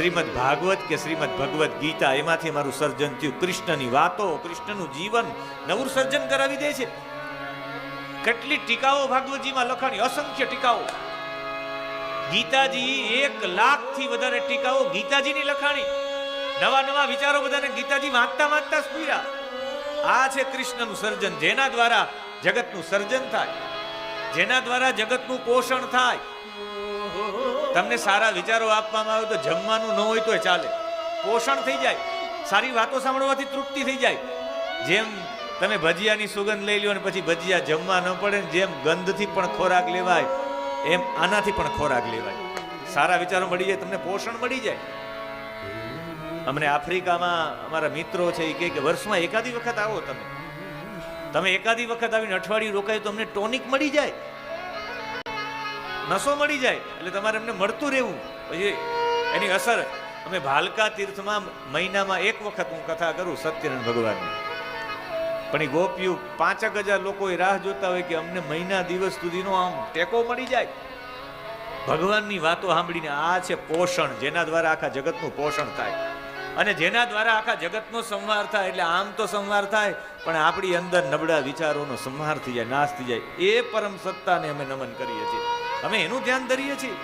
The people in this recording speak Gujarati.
શ્રીમદ ભાગવત કે શ્રીમદ ભગવત ગીતા, એમાંથી મારું સર્જન થયું. કૃષ્ણની વાતો, કૃષ્ણનું જીવન નવું સર્જન કરાવી દે છે. કેટલી ટીકાઓ ભાગવતજીમાં લખાણી, અસંખ્ય ટીકાઓ. ગીતાજી એક લાખથી વધારે ટીકાઓ ગીતાજીની લખાણી. નવા નવા વિચારો બધાને ગીતાજી વાંચતા વાંચતા સ્પીરા આ છે કૃષ્ણનું સર્જન, જેના દ્વારા જગતનું સર્જન થાય. જેના દ્વારા જગતનું પોષણ થાય. તમને સારા વિચારો આપવામાં આવે તો જમવાનું ન હોય તો ચાલે. પોષણ થઈ જાય. સારી વાતો સાંભળવાથી તૃપ્તિ થઈ જાય. જેમ તમે ભજીયાની સુગંધ લઈ લો અને પછી ભજીયા જમવા ન પડે જેમ ગંધથી પણ ખોરાક લેવાય, એમ આનાથી પણ ખોરાક લેવાય. સારા વિચારો મળી જાય, તમને પોષણ મળી જાય. અમને આફ્રિકામાં અમારા મિત્રો છે એ કે વર્ષમાં એકાદી વખત આવો તમે. તમે એકાદી વખત આવીને અઠવાડિયું રોકાય તો અમને ટોનિક મળી જાય. નસો મળી જાય એટલે તમારે એમને મળતું રહેવું. પછી એની અસર, અમે ભાલકા તીર્થમાં મહિનામાં એક વખત હું કથા કરું સત્યનારાયણ ભગવાનની. પણ એ ગોપીઓ પાંચક હજાર લોકો એ રાહ જોતા હોય કે અમને મહિના દિવસ સુધીનો આમ ટેકો મળી જાય. ભગવાનની વાતો સાંભળીને આ છે પોષણ, જેના દ્વારા આખા જગતનું પોષણ થાય. અને જેના દ્વારા આખા જગતનો સંહાર થાય, એટલે આમ તો સંહાર થાય, પણ આપણી અંદર નબળા વિચારોનો સંહાર થઈ જાય, નાશ થઈ જાય. એ પરમ સત્તાને અમે નમન કરીએ છીએ. અમે એનું ધ્યાન ધરીએ છીએ.